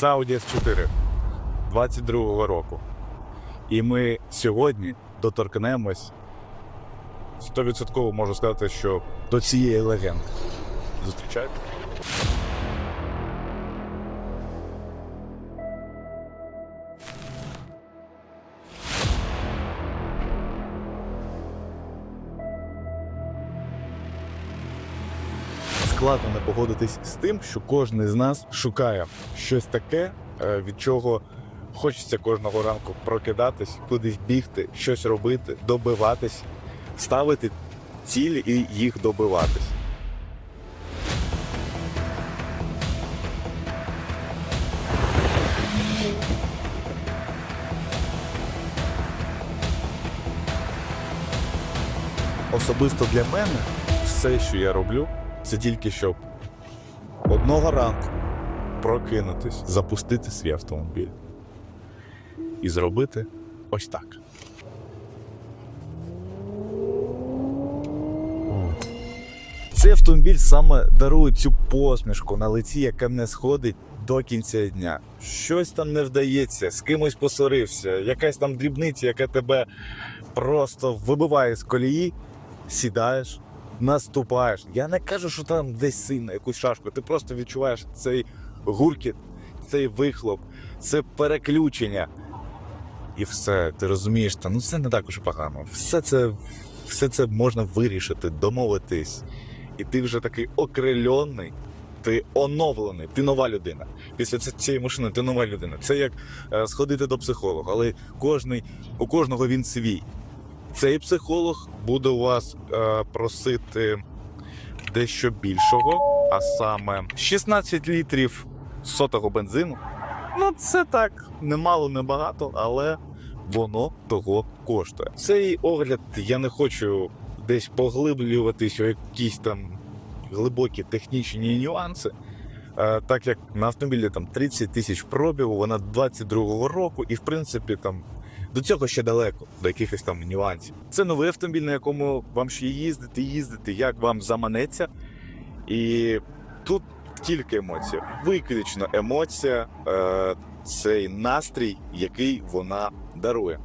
Це Audi S4 22-го року. І ми сьогодні доторкнемось. 100% можу сказати, що до цієї легенди. Зустрічайте. Складно не погодитись з тим, що кожен з нас шукає щось таке, е, від чого хочеться кожного ранку прокидатись, кудись бігти, щось робити, добиватись, ставити цілі і їх добиватись. Особисто для мене все, що я роблю, це тільки щоб одного ранку прокинутись, запустити свій автомобіль і зробити ось так. Цей автомобіль саме дарує цю посмішку на лиці, яка не сходить до кінця дня. Щось там не вдається, з кимось посорився, якась там дрібниця, яка тебе просто вибиває з колії, сідаєш, наступаєш. Я не кажу, що там десь сильно якусь шашку. Ти просто відчуваєш цей гуркіт, цей вихлоп, це переключення. І все, ти розумієш, та ну це не так уж погано. Все це, все це можна вирішити, домовитись. І ти вже такий окрильонний, ти оновлений, ти нова людина. Після цієї машини ти нова людина. Це як е, сходити до психолога, але кожний, у кожного він свій. Цей психолог буде у вас е, просити дещо більшого, а саме 16 літрів сотого бензину. Ну, це так, немало, не багато, але воно того коштує. Цей огляд я не хочу десь поглиблюватись у якісь там глибокі технічні нюанси. Е, так як на автомобілі там 30 тисяч пробігу, вона 22-го року, і в принципі там до цього ще далеко, до якихось там нюансів. Це новий автомобіль, на якому вам ще їздити, їздити, як вам заманеться. І тут тільки емоція, виключно емоція, е, цей настрій, який вона дарує.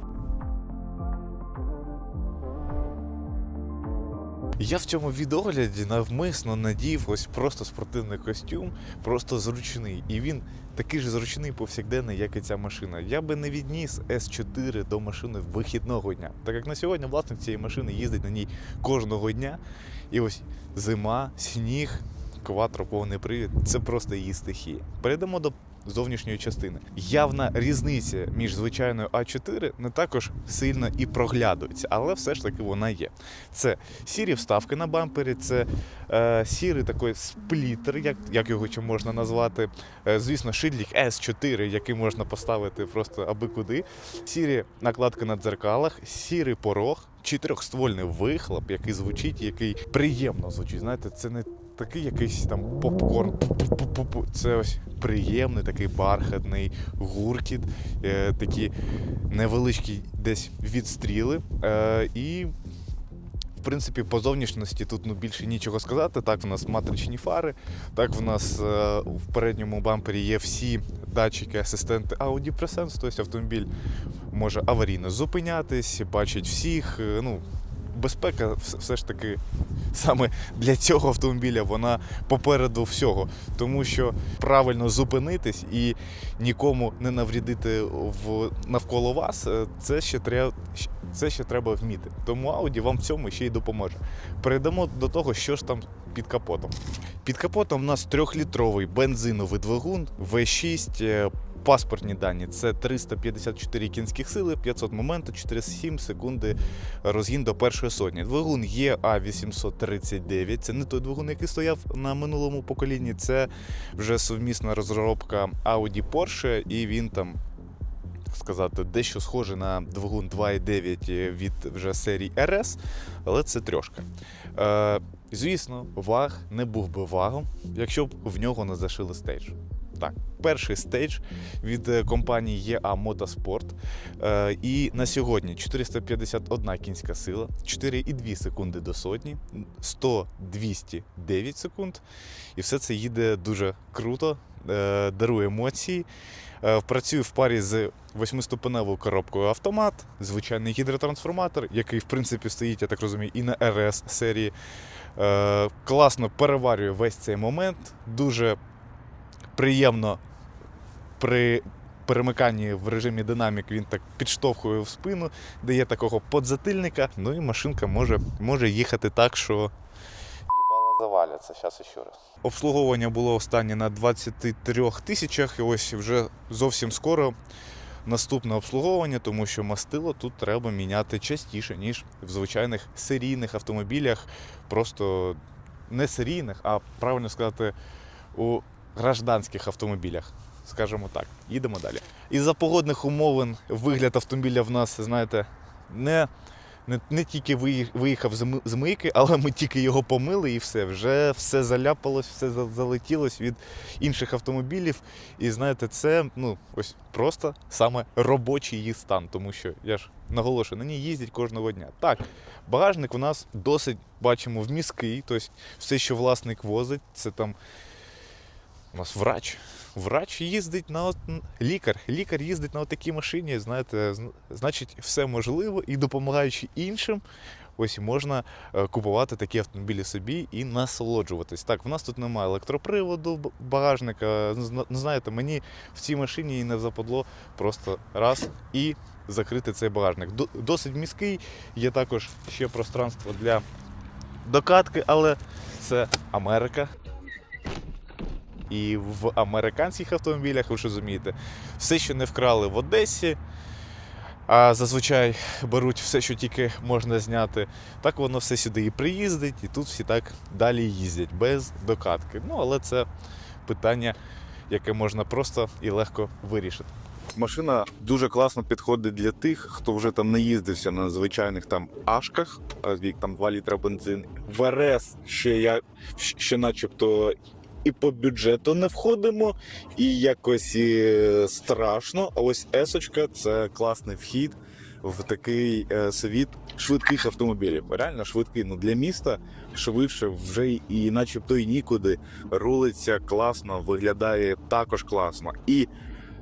Я в цьому відогляді навмисно надів ось просто спортивний костюм, просто зручний. І він такий ж зручний повсякденний, як і ця машина. Я би не відніс S4 до машини вихідного дня. Так як на сьогодні власник цієї машини їздить на ній кожного дня. І ось зима, сніг, кватро, повний привід це просто її стихія. Перейдемо до зовнішньої частини. Явна різниця між звичайною А4 не також сильно і проглядується, але все ж таки вона є. Це сірі вставки на бампері, це е, сірий такий сплітер, як, як його ще можна назвати. Е, звісно, шильдик S4, який можна поставити просто аби куди. Сірі накладки на дзеркалах, сірий порог, чотирьохствольний вихлоп, який звучить, який приємно звучить. Знаєте, це не такий якийсь там попкорн. Це ось приємний, такий бархатний гуркіт, е, такі невеличкі десь відстріли. Е, і в принципі, по зовнішності тут ну, більше нічого сказати. Так, в нас матричні фари, так в нас е, в передньому бампері є всі датчики, асистенти Audi Presence, тобто автомобіль може аварійно зупинятись, бачить всіх. е, Ну, безпека все ж таки саме для цього автомобіля вона попереду всього. Тому що правильно зупинитись і нікому не наврядити в навколо вас, е, це ще треба. Це ще треба вміти. Тому Audi вам в цьому ще й допоможе. Перейдемо до того, що ж там під капотом. Під капотом у нас трьохлітровий бензиновий двигун В6. Паспортні дані це 354 кінських сили, 500 моменту, 47 секунди розгін до першої сотні. Двигун є А839. Це не той двигун, який стояв на минулому поколінні. Це вже совмісна розробка Audi Porsche, і він там сказати, дещо схоже на двигун 2.9 від вже серії RS, але це трьошка. Е, звісно, ваг не був би вагом, якщо б в нього не зашили стейдж. Так, перший стейдж від е, компанії EA Motorsport. Е, і на сьогодні 451 кінська сила, 4,2 секунди до сотні, 100 209 секунд. І все це їде дуже круто. е, дарує емоції. Працює в парі з восьмиступеневою коробкою автомат, звичайний гідротрансформатор, який, в принципі, стоїть, я так розумію, і на РС серії. Класно переварює весь цей момент. Дуже приємно при перемиканні в режимі динамік він так підштовхує в спину, дає такого подзатильника. Ну і машинка може, може їхати так, що заваляться. Зараз ще раз. Обслуговування було останнє на 23 тисячах, і ось вже зовсім скоро наступне обслуговування, тому що мастило тут треба міняти частіше, ніж в звичайних серійних автомобілях. Просто не серійних, а правильно сказати, у гражданських автомобілях. Скажімо так, їдемо далі. Із-за погодних умовин вигляд автомобіля в нас, знаєте, не, не, не тільки виїхав з мийки, але ми тільки його помили і все. Вже все заляпалось, все залетілось від інших автомобілів. І знаєте, це ну, ось просто саме робочий її стан, тому що я ж наголошую, на ній їздять кожного дня. Так, багажник у нас досить бачимо вміський, тобто все, що власник возить, це там у нас врач. Врач їздить на от... лікар. Лікар їздить на такій машині, знаєте, значить, все можливо і допомагаючи іншим. Ось можна е, купувати такі автомобілі собі і насолоджуватись. Так, в нас тут немає електроприводу багажника. Ну, Знаєте, мені в цій машині і не западло просто раз і закрити цей багажник. Досить міський, є також ще пространство для докатки, але це Америка. І в американських автомобілях, ви ж розумієте, все, що не вкрали в Одесі, а зазвичай беруть все, що тільки можна зняти, так воно все сюди і приїздить, і тут всі так далі їздять без докатки. Ну, але це питання, яке можна просто і легко вирішити. Машина дуже класно підходить для тих, хто вже там не їздився на звичайних там ашках, вік там 2 літра бензин. В РС ще я ще начебто і по бюджету не входимо, і якось і страшно. А ось есочка це класний вхід в такий е, світ швидких автомобілів. Реально швидкий. Ну для міста швидше вже і начебто і нікуди. Рулиться класно, виглядає також класно. І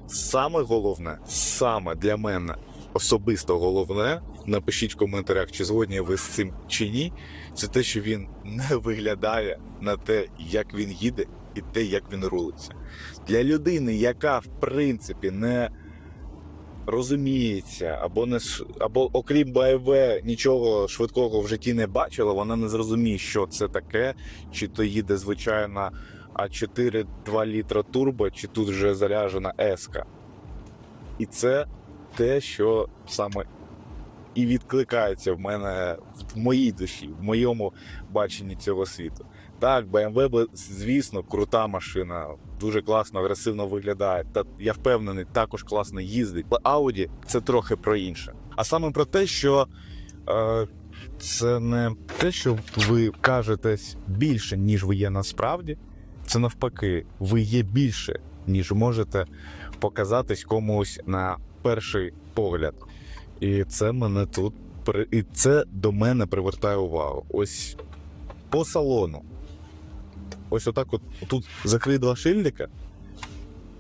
Саме головне, саме для мене особисто головне, напишіть в коментарях, чи згодні ви з цим чи ні. Це те, що він не виглядає на те, як він їде, і те, як він рулиться. Для людини, яка в принципі не розуміється, або не або окрім БМВ нічого швидкого в житті не бачила, вона не зрозуміє, що це таке, чи то їде звичайна А4 2 літра турбо, чи тут вже заряджена еска. І це те, що саме і відкликається в мене в моїй душі, в моєму баченні цього світу. Так, BMW, звісно, крута машина, дуже класно, агресивно виглядає. Та я впевнений, також класно їздить. Але Audi це трохи про інше. А саме про те, що е, це не те, що ви кажетесь більше, ніж ви є насправді. Це навпаки, ви є більше, ніж можете показатись комусь на перший погляд. І це мене тут і це до мене привертає увагу. Ось по салону. Ось отак, от тут закрий два шильдика.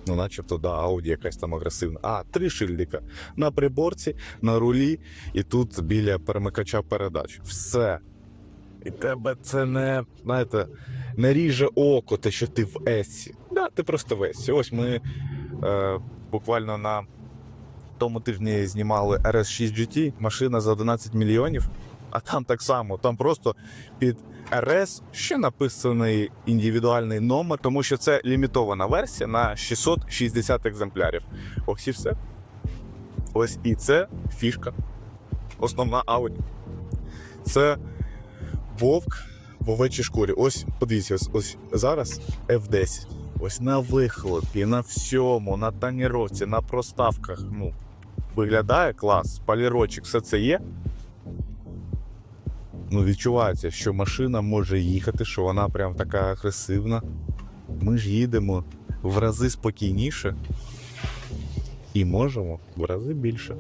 Ну, начебто, да, Audi якась там агресивна. А, три шильдика. На приборці, на рулі, і тут біля перемикача передач. Все. І тебе це не, знаєте, не ріже око, те, що ти в Есі. Да, ти просто в Есі. Ось ми е, буквально на тому тижні знімали RS6 GT, машина за 11 мільйонів, а там так само, там просто під RS ще написаний індивідуальний номер, тому що це лімітована версія на 660 екземплярів. Ось і все. Ось і це фішка. Основна Audi. Це вовк в овечій шкурі. Ось подивіться, ось, ось зараз F10. Ось на вихлопі, на всьому, на тоніровці, на проставках. Ну, виглядає клас, палірочок, все це є. Ну, відчувається, що машина може їхати, що вона прям така агресивна. Ми ж їдемо в рази спокійніше і можемо в рази більше.